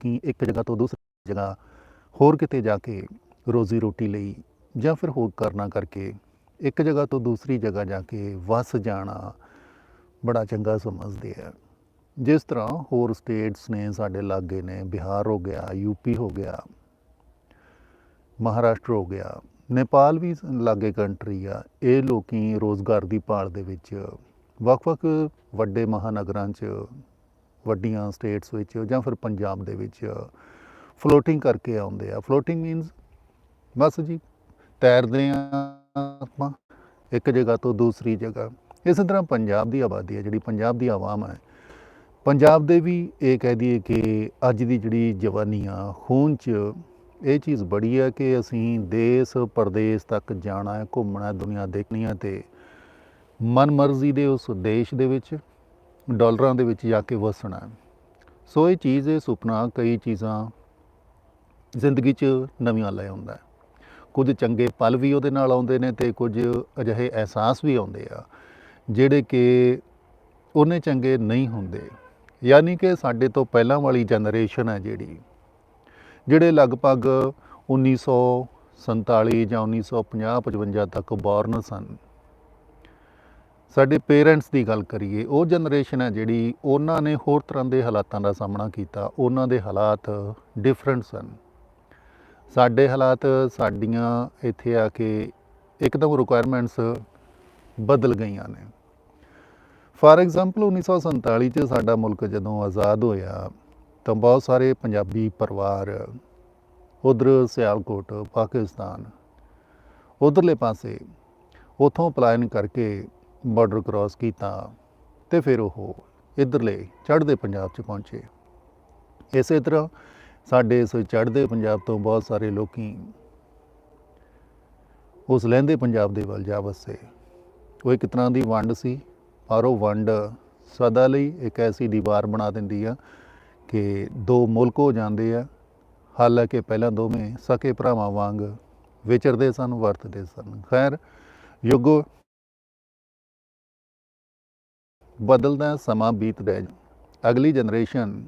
ਕਿ ਇੱਕ ਜਗ੍ਹਾ ਤੋਂ ਦੂਸਰੀ ਜਗ੍ਹਾ ਹੋਰ ਕਿਤੇ ਜਾ ਕੇ ਰੋਜ਼ੀ ਰੋਟੀ ਲਈ ਜਾਂ ਫਿਰ ਹੋਰ ਕਰਨਾ ਕਰਕੇ ਇੱਕ ਜਗ੍ਹਾ ਤੋਂ ਦੂਸਰੀ ਜਗ੍ਹਾ ਜਾ ਕੇ ਵਸ ਜਾਣਾ ਬੜਾ ਚੰਗਾ ਸਮਝਦੇ ਆ। ਜਿਸ ਤਰ੍ਹਾਂ ਹੋਰ ਸਟੇਟਸ ਨੇ ਸਾਡੇ ਲਾਗੇ ਨੇ, ਬਿਹਾਰ ਹੋ ਗਿਆ ਯੂਪੀ ਹੋ ਗਿਆ, ਮਹਾਰਾਸ਼ਟਰ ਹੋ ਗਿਆ, ਨੇਪਾਲ ਵੀ ਲਾਗੇ ਕੰਟਰੀ ਆ, ਇਹ ਲੋਕੀ ਰੋਜ਼ਗਾਰ ਦੀ ਭਾਲ ਦੇ ਵਿੱਚ ਵੱਖ-ਵੱਖ ਵੱਡੇ ਮਹਾਨਗਰਾਂ 'ਚ ਵੱਡੀਆਂ ਸਟੇਟਸ ਵਿੱਚ ਜਾਂ ਫਿਰ ਪੰਜਾਬ ਦੇ ਵਿੱਚ ਫਲੋਟਿੰਗ ਕਰਕੇ ਆਉਂਦੇ ਆ। ਫਲੋਟਿੰਗ ਮੀਨਸ ਬਸ ਜੀ, ਤੈਰਦੇ ਆ ਆਪਾਂ ਇੱਕ ਜਗ੍ਹਾ ਤੋਂ ਦੂਸਰੀ ਜਗ੍ਹਾ। ਇਸੇ ਤਰ੍ਹਾਂ ਪੰਜਾਬ ਦੀ ਆਬਾਦੀ ਹੈ ਜਿਹੜੀ ਪੰਜਾਬ ਦੀ ਆਵਾਮ ਹੈ ਪੰਜਾਬ ਦੇ ਵੀ ਇਹ ਕਹਿ ਦਈਏ ਕਿ ਅੱਜ ਦੀ ਜਿਹੜੀ ਜਵਾਨੀ ਆ, ਖੂਨ 'ਚ ਇਹ ਚੀਜ਼ ਬੜੀ ਹੈ ਕਿ ਅਸੀਂ ਦੇਸ਼ ਪਰਦੇਸ ਤੱਕ ਜਾਣਾ ਹੈ, ਘੁੰਮਣਾ ਦੁਨੀਆ ਦੇਖਣੀ ਹੈ ਤੇ ਮਨਮਰਜ਼ੀ ਦੇ ਉਸ ਦੇਸ਼ ਦੇ ਵਿੱਚ ਡਾਲਰਾਂ ਦੇ ਵਿੱਚ ਜਾ ਕੇ ਵਸਣਾ ਸੋ ਇਹ ਚੀਜ਼, ਇਹ ਸੁਪਨਾ ਕਈ ਚੀਜ਼ਾਂ ਜ਼ਿੰਦਗੀ 'ਚ ਨਵੀਆਂ ਲੈ ਆਉਂਦਾ ਹੈ। ਕੁਝ ਚੰਗੇ ਪਲ ਵੀ ਉਹਦੇ ਨਾਲ ਆਉਂਦੇ ਨੇ ਤੇ ਕੁਝ ਅਜਿਹੇ ਅਹਿਸਾਸ ਵੀ ਆਉਂਦੇ ਆ, ਜਿਹੜੇ ਕਿ ਉਹਨੇ ਚੰਗੇ ਨਹੀਂ ਹੁੰਦੇ। ਯਾਨੀ ਕਿ ਸਾਡੇ ਤੋਂ ਪਹਿਲਾਂ ਵਾਲੀ ਜਨਰੇਸ਼ਨ ਹੈ ਜਿਹੜੀ, ਜਿਹੜੇ ਲਗਭਗ 1947 ਜਾਂ 1950 55 ਤੱਕ ਬੌਰਨ ਸਨ। ਸਾਡੇ ਪੇਰੈਂਟਸ ਦੀ ਗੱਲ ਕਰੀਏ, ਉਹ ਜਨਰੇਸ਼ਨ ਹੈ ਜਿਹੜੀ ਉਹਨਾਂ ਨੇ ਹੋਰ ਤਰ੍ਹਾਂ ਦੇ ਹਾਲਾਤਾਂ ਦਾ ਸਾਹਮਣਾ ਕੀਤਾ, ਉਹਨਾਂ ਦੇ ਹਾਲਾਤ ਡਿਫਰੈਂਟ ਸਨ। ਸਾਡੇ ਹਾਲਾਤ ਸਾਡੀਆਂ ਇੱਥੇ ਆ ਕੇ ਇੱਕਦਮ ਰਿਕੁਆਇਰਮੈਂਟਸ ਬਦਲ ਗਈਆਂ ਨੇ। ਫਾਰ ਐਗਜ਼ਾਮਪਲ 1947 ਚ ਸਾਡਾ ਮੁਲਕ ਜਦੋਂ ਆਜ਼ਾਦ ਹੋਇਆ, ਤਾਂ ਬਹੁਤ ਸਾਰੇ ਪੰਜਾਬੀ ਪਰਿਵਾਰ ਉਧਰ ਸਿਆਲਕੋਟ, ਪਾਕਿਸਤਾਨ, ਉਧਰਲੇ ਪਾਸੇ ਉਥੋਂ ਪਲਾਇਨ ਕਰਕੇ ਬਾਰਡਰ ਕ੍ਰਾਸ ਕੀਤਾ ਤੇ ਫਿਰ ਉਹ ਇਧਰਲੇ ਚੜ੍ਹਦੇ ਪੰਜਾਬ ਚ ਪਹੁੰਚੇ। ਇਸੇ ਤਰ੍ਹਾਂ ਸਾਡੇ ਇਸ ਚੜ੍ਹਦੇ ਪੰਜਾਬ ਤੋਂ ਬਹੁਤ ਸਾਰੇ ਲੋਕੀ ਉਸ ਲਹਿੰਦੇ ਪੰਜਾਬ ਦੇ ਵੱਲ ਜਾ ਵਸੇ। ਉਹ ਇੱਕ ਤਰ੍ਹਾਂ ਦੀ ਵੰਡ ਸੀ, ਪਰ ਉਹ ਵੰਡ ਸਦਾ ਲਈ ਇੱਕ ਐਸੀ ਦੀਵਾਰ ਬਣਾ ਦਿੰਦੀ ਆ ਕਿ ਦੋ ਮੁਲਕ ਹੋ ਜਾਂਦੇ ਆ, ਹਾਲਾਂਕਿ ਪਹਿਲਾਂ ਦੋਵੇਂ ਸਕੇ ਭਰਾਵਾਂ ਵਾਂਗ ਵਿਚਰਦੇ ਸਨ, ਵਰਤਦੇ ਸਨ। ਖੈਰ, ਯੁੱਗ ਬਦਲਦਾ ਸਮਾਂ ਬੀਤ ਰਿਹਾ ਅਗਲੀ ਜਨਰੇਸ਼ਨ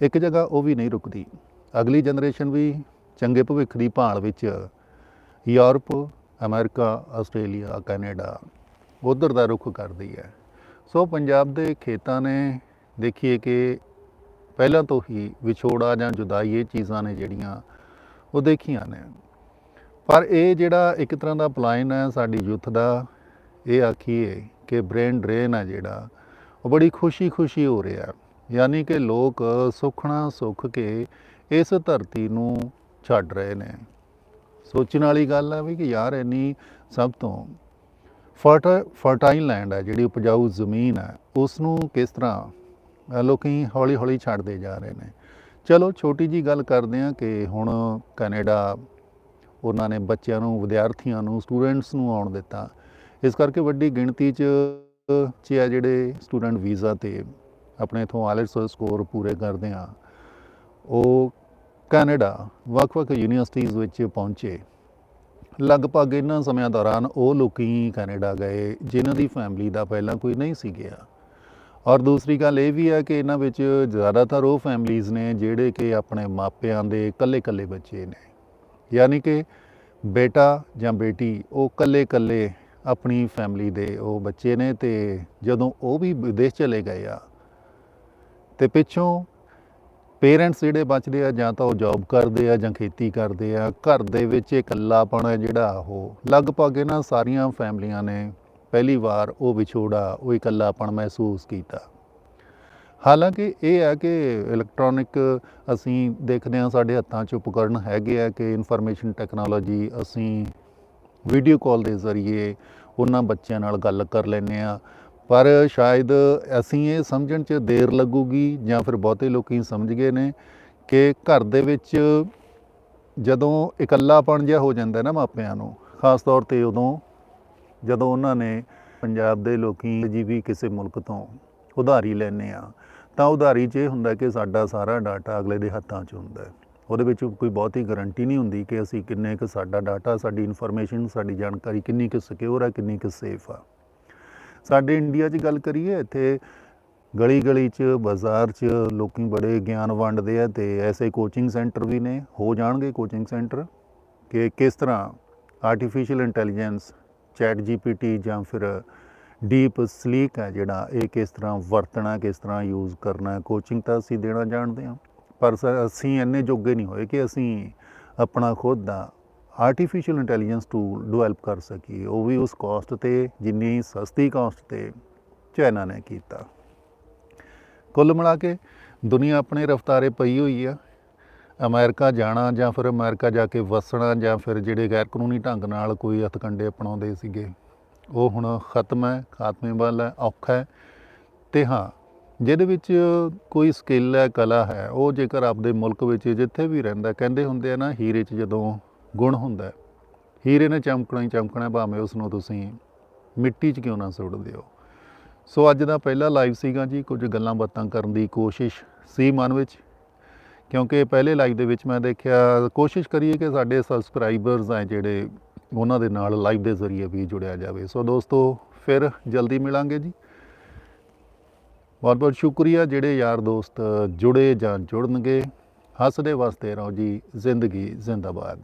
ਇੱਕ ਜਗ੍ਹਾ ਉਹ ਵੀ ਨਹੀਂ ਰੁਕਦੀ। ਅਗਲੀ ਜਨਰੇਸ਼ਨ ਵੀ ਚੰਗੇ ਭਵਿੱਖ ਦੀ ਭਾਲ ਵਿੱਚ ਯੂਰਪ, ਅਮਰੀਕਾ, ਆਸਟ੍ਰੇਲੀਆ, ਕੈਨੇਡਾ ਉਧਰ ਦਾ ਰੁਖ ਕਰਦੀ ਹੈ। ਸੋ ਪੰਜਾਬ ਦੇ ਖੇਤਾਂ ਨੇ ਦੇਖੀਏ ਕਿ ਪਹਿਲਾਂ ਤੋਂ ਹੀ ਵਿਛੋੜਾ ਜਾਂ ਜੁਦਾਈ ਇਹ ਚੀਜ਼ਾਂ ਨੇ ਜਿਹੜੀਆਂ ਉਹ ਦੇਖੀਆਂ ਨੇ। ਪਰ ਇਹ ਜਿਹੜਾ ਇੱਕ ਤਰ੍ਹਾਂ ਦਾ ਪਲਾਇਨ ਹੈ ਸਾਡੀ ਯੂਥ ਦਾ ਇਹ ਆਖੀਏ ਕਿ ਬ੍ਰੇਨ ਡਰੇਨ ਹੈ ਜਿਹੜਾ ਉਹ ਬੜੀ ਖੁਸ਼ੀ-ਖੁਸ਼ੀ ਹੋ ਰਿਹਾ। ਯਾਨੀ ਕਿ ਲੋਕ ਸੁਖਣਾ ਸੁੱਖ ਕੇ ਇਸ ਧਰਤੀ ਨੂੰ ਛੱਡ ਰਹੇ ਨੇ। ਸੋਚਣ ਵਾਲੀ ਗੱਲ ਆ ਵੀ ਕਿ ਯਾਰ ਇੰਨੀ ਸਭ ਤੋਂ ਫਰਟਾਈਲ ਲੈਂਡ ਹੈ ਜਿਹੜੀ ਉਪਜਾਊ ਜ਼ਮੀਨ ਹੈ ਉਸ ਨੂੰ ਕਿਸ ਤਰ੍ਹਾਂ ਅ, ਲੋਕੀ ਹੌਲੀ-ਹੌਲੀ ਛੱਡਦੇ ਜਾ ਰਹੇ ਨੇ। ਚਲੋ ਛੋਟੀ ਜੀ ਗੱਲ ਕਰਦੇ ਹਾਂ ਕਿ ਹੁਣ ਕੈਨੇਡਾ ਉਹਨਾਂ ਨੇ ਬੱਚਿਆਂ ਨੂੰ ਵਿਦਿਆਰਥੀਆਂ ਨੂੰ ਸਟੂਡੈਂਟਸ ਨੂੰ ਆਉਣ ਦਿੱਤਾ। ਇਸ ਕਰਕੇ ਵੱਡੀ ਗਿਣਤੀ 'ਚ, ਚ ਆ ਜਿਹੜੇ ਸਟੂਡੈਂਟ ਵੀਜ਼ਾ ਤੇ ਆਪਣੇ ਇਥੋਂ ਆਇਲਟਸ ਸਕੋਰ ਪੂਰੇ ਕਰਦੇ ਆ। ਉਹ ਕੈਨੇਡਾ, ਵੱਖ-ਵੱਖ ਯੂਨੀਵਰਸਿਟੀਜ਼ ਵਿੱਚ ਪਹੁੰਚੇ। ਲਗਭਗ ਇਹਨਾਂ ਸਮਿਆਂ ਦੌਰਾਨ ਉਹ ਲੋਕੀ ਕੈਨੇਡਾ ਗਏ, ਜਿਨ੍ਹਾਂ ਦੀ ਫੈਮਿਲੀ ਦਾ ਪਹਿਲਾਂ ਕੋਈ ਨਹੀਂ ਸੀ ਗਿਆ। ਔਰ ਦੂਸਰੀ ਗੱਲ ਇਹ ਵੀ ਹੈ ਕਿ ਇਹਨਾਂ ਵਿੱਚ ਜ਼ਿਆਦਾਤਰ ਉਹ ਫੈਮਲੀਆਂ ਨੇ ਜਿਹੜੇ ਕਿ ਆਪਣੇ ਮਾਪਿਆਂ ਦੇ ਇਕੱਲੇ-ਇਕੱਲੇ ਬੱਚੇ ਨੇ। ਯਾਨੀ ਕਿ ਬੇਟਾ ਜਾਂ ਬੇਟੀ, ਉਹ ਇਕੱਲੇ-ਇਕੱਲੇ ਆਪਣੀ ਫੈਮਿਲੀ ਦੇ ਉਹ ਬੱਚੇ ਨੇ ਤੇ ਜਦੋਂ ਉਹ ਵੀ ਵਿਦੇਸ਼ ਚਲੇ ਗਏ ਆ, ਤੇ ਪਿੱਛੋਂ ਪੇਰੈਂਟਸ ਜਿਹੜੇ ਬਚਦੇ ਆ ਜਾਂ ਤਾਂ ਉਹ ਜੌਬ ਕਰਦੇ ਆ ਜਾਂ ਖੇਤੀ ਕਰਦੇ ਆ, ਘਰ ਦੇ ਵਿੱਚ ਇਕੱਲਾਪਣ ਹੈ ਜਿਹੜਾ ਉਹ, ਲਗਭਗ ਇਹਨਾਂ ਸਾਰੀਆਂ ਫੈਮਲੀਆਂ ਨੇ ਪਹਿਲੀ ਵਾਰ ਉਹ ਵਿਛੋੜਾ, ਉਹ ਇਕੱਲਾਪਣ ਮਹਿਸੂਸ ਕੀਤਾ। ਹਾਲਾਂਕਿ ਇਹ ਹੈ ਕਿ ਇਲੈਕਟ੍ਰੋਨਿਕ ਅਸੀਂ ਦੇਖਦੇ ਹਾਂ ਸਾਡੇ ਹੱਥਾਂ 'ਚ ਉਪਕਰਨ ਹੈਗੇ ਆ ਕਿ ਇਨਫੋਰਮੇਸ਼ਨ ਟੈਕਨੋਲੋਜੀ ਅਸੀਂ ਵੀਡੀਓ ਕਾਲ ਦੇ ਜ਼ਰੀਏ ਉਹਨਾਂ ਬੱਚਿਆਂ ਨਾਲ ਗੱਲ ਕਰ ਲੈਂਦੇ ਆ ਪਰ ਸ਼ਾਇਦ ਅਸੀਂ ਇਹ ਸਮਝਣ 'ਚ ਦੇਰ ਲੱਗੂਗੀ ਜਾਂ ਫਿਰ ਬਹੁਤੇ ਲੋਕੀ ਸਮਝ ਗਏ ਨੇ ਕਿ ਘਰ ਦੇ ਵਿੱਚ ਜਦੋਂ ਇਕੱਲਾਪਣ ਜਿਹਾ ਹੋ ਜਾਂਦਾ ਨਾ ਮਾਪਿਆਂ ਨੂੰ, ਖਾਸ ਤੌਰ ਤੇ ਉਦੋਂ, ਜਦੋਂ ਉਹਨਾਂ ਨੇ ਪੰਜਾਬ ਦੇ ਲੋਕੀ ਜੀ ਵੀ ਕਿਸੇ ਮੁਲਕ ਤੋਂ ਉਧਾਰੀ ਲੈਨੇ ਆ ਤਾਂ ਉਧਾਰੀ 'ਚ ਇਹ ਹੁੰਦਾ ਕਿ ਸਾਡਾ ਸਾਰਾ ਡਾਟਾ ਅਗਲੇ ਦੇ ਹੱਥਾਂ 'ਚ ਹੁੰਦਾ ਹੈ। ਉਹਦੇ ਵਿੱਚ ਕੋਈ ਬਹੁਤੀ ਗਾਰੰਟੀ ਨਹੀਂ ਹੁੰਦੀ ਕਿ ਅਸੀਂ ਕਿੰਨੇ ਕੁ ਸਾਡਾ ਡਾਟਾ ਸਾਡੀ ਇਨਫੋਰਮੇਸ਼ਨ ਸਾਡੀ ਜਾਣਕਾਰੀ ਕਿੰਨੀ ਕੁ ਸਿਕਿਉਰ ਆ, ਕਿੰਨੀ ਕੁ ਸੇਫ ਆ। ਸਾਡੇ ਇੰਡੀਆ 'ਚ ਗੱਲ ਕਰੀਏ, ਇੱਥੇ ਗਲੀ ਗਲੀ 'ਚ, ਬਾਜ਼ਾਰ 'ਚ ਲੋਕੀ ਬੜੇ ਗਿਆਨ ਵੰਡਦੇ ਆ ਤੇ ਐਸੇ ਕੋਚਿੰਗ ਸੈਂਟਰ ਵੀ ਨੇ, ਹੋ ਜਾਣਗੇ ਕੋਚਿੰਗ ਸੈਂਟਰ ਕਿ ਕਿਸ ਤਰ੍ਹਾਂ ਆਰਟੀਫੀਸ਼ੀਅਲ ਇੰਟੈਲੀਜੈਂਸ ਚੈਟ ਜੀਪੀਟੀ ਜਾਂ ਫਿਰ ਡੀਪ ਸਲੀਕ ਹੈ ਜਿਹੜਾ, ਇਹ ਕਿਸ ਤਰ੍ਹਾਂ ਵਰਤਣਾ, ਕਿਸ ਤਰ੍ਹਾਂ ਯੂਜ਼ ਕਰਨਾ ਕੋਚਿੰਗ ਤਾਂ ਅਸੀਂ ਦੇਣਾ ਜਾਣਦੇ ਹਾਂ ਪਰ ਸ- ਅਸੀਂ ਇੰਨੇ ਜੋਗੇ ਨਹੀਂ ਹੋਏ ਕਿ ਅਸੀਂ ਆਪਣਾ ਖੁਦ ਦਾ ਆਰਟੀਫੀਸ਼ੀਅਲ ਇੰਟੈਲੀਜੈਂਸ ਟੂਲ ਡਿਵੈਲਪ ਕਰ ਸਕੀਏ। ਉਹ ਵੀ ਉਸ ਕਾਸਟ ਤੇ, ਜਿੰਨੀ ਸਸਤੀ ਕਾਸਟ ਤੇ ਚਾਈਨਾ ਨੇ ਕੀਤਾ। ਕੁੱਲ ਮਿਲਾ ਕੇ ਦੁਨੀਆ ਆਪਣੇ ਰਫਤਾਰੇ ਪਈ ਹੋਈ ਆ। ਅਮਰੀਕਾ ਜਾਣਾ ਜਾਂ ਫਿਰ ਅਮਰੀਕਾ ਜਾ ਕੇ ਵਸਣਾ ਜਾਂ ਫਿਰ ਜਿਹੜੇ ਗੈਰ ਕਾਨੂੰਨੀ ਢੰਗ ਨਾਲ ਕੋਈ ਹੱਥਕੰਡੇ ਅਪਣਾਉਂਦੇ ਸੀਗੇ, ਉਹ ਹੁਣ ਖਤਮ ਹੈ, ਖਾਤਮੇ ਵੱਲ ਹੈ ਔਖਾ ਹੈ। ਤੇ ਹਾਂ ਜਿਹਦੇ ਵਿੱਚ ਕੋਈ ਸਕਿੱਲ ਹੈ, ਕਲਾ ਹੈ, ਉਹ ਜੇਕਰ ਆਪਦੇ ਮੁਲਕ ਵਿੱਚ ਜਿੱਥੇ ਵੀ ਰਹਿੰਦਾ ਕਹਿੰਦੇ ਹੁੰਦੇ ਆ ਨਾ, ਹੀਰੇ 'ਚ ਜਦੋਂ ਗੁਣ ਹੁੰਦਾ ਹੀਰੇ ਨੇ ਚਮਕਣਾ ਹੀ ਚਮਕਣਾ, ਭਾਵੇਂ ਉਸ ਨੂੰ ਤੁਸੀਂ ਮਿੱਟੀ 'ਚ ਕਿਉਂ ਨਾ ਸੁੱਟ ਦਿਓ। ਸੋ ਅੱਜ ਦਾ ਪਹਿਲਾ ਲਾਈਵ ਸੀਗਾ ਜੀ, ਕੁਝ ਗੱਲਾਂ ਬਾਤਾਂ ਕਰਨ ਦੀ ਕੋਸ਼ਿਸ਼ ਸੀ ਮਨ ਵਿੱਚ, ਕਿਉਂਕਿ ਪਹਿਲੇ ਲਾਈਵ ਦੇ ਵਿੱਚ ਮੈਂ ਦੇਖਿਆ, ਕੋਸ਼ਿਸ਼ ਕਰੀਏ ਕਿ ਸਾਡੇ ਸਬਸਕ੍ਰਾਈਬਰਸ ਆ ਜਿਹੜੇ ਉਹਨਾਂ ਦੇ ਨਾਲ ਲਾਈਵ ਦੇ ਜ਼ਰੀਏ ਵੀ ਜੁੜਿਆ ਜਾਵੇ। ਸੋ ਦੋਸਤੋ, ਫਿਰ ਜਲਦੀ ਮਿਲਾਂਗੇ ਜੀ। ਬਹੁਤ ਬਹੁਤ ਸ਼ੁਕਰੀਆ, ਜਿਹੜੇ ਯਾਰ ਦੋਸਤ ਜੁੜੇ ਜਾਂ ਜੁੜਨਗੇ। ਹੱਸਦੇ, ਵਸਦੇ ਰਹੋ ਜੀ। ਜ਼ਿੰਦਗੀ ਜ਼ਿੰਦਾਬਾਦ।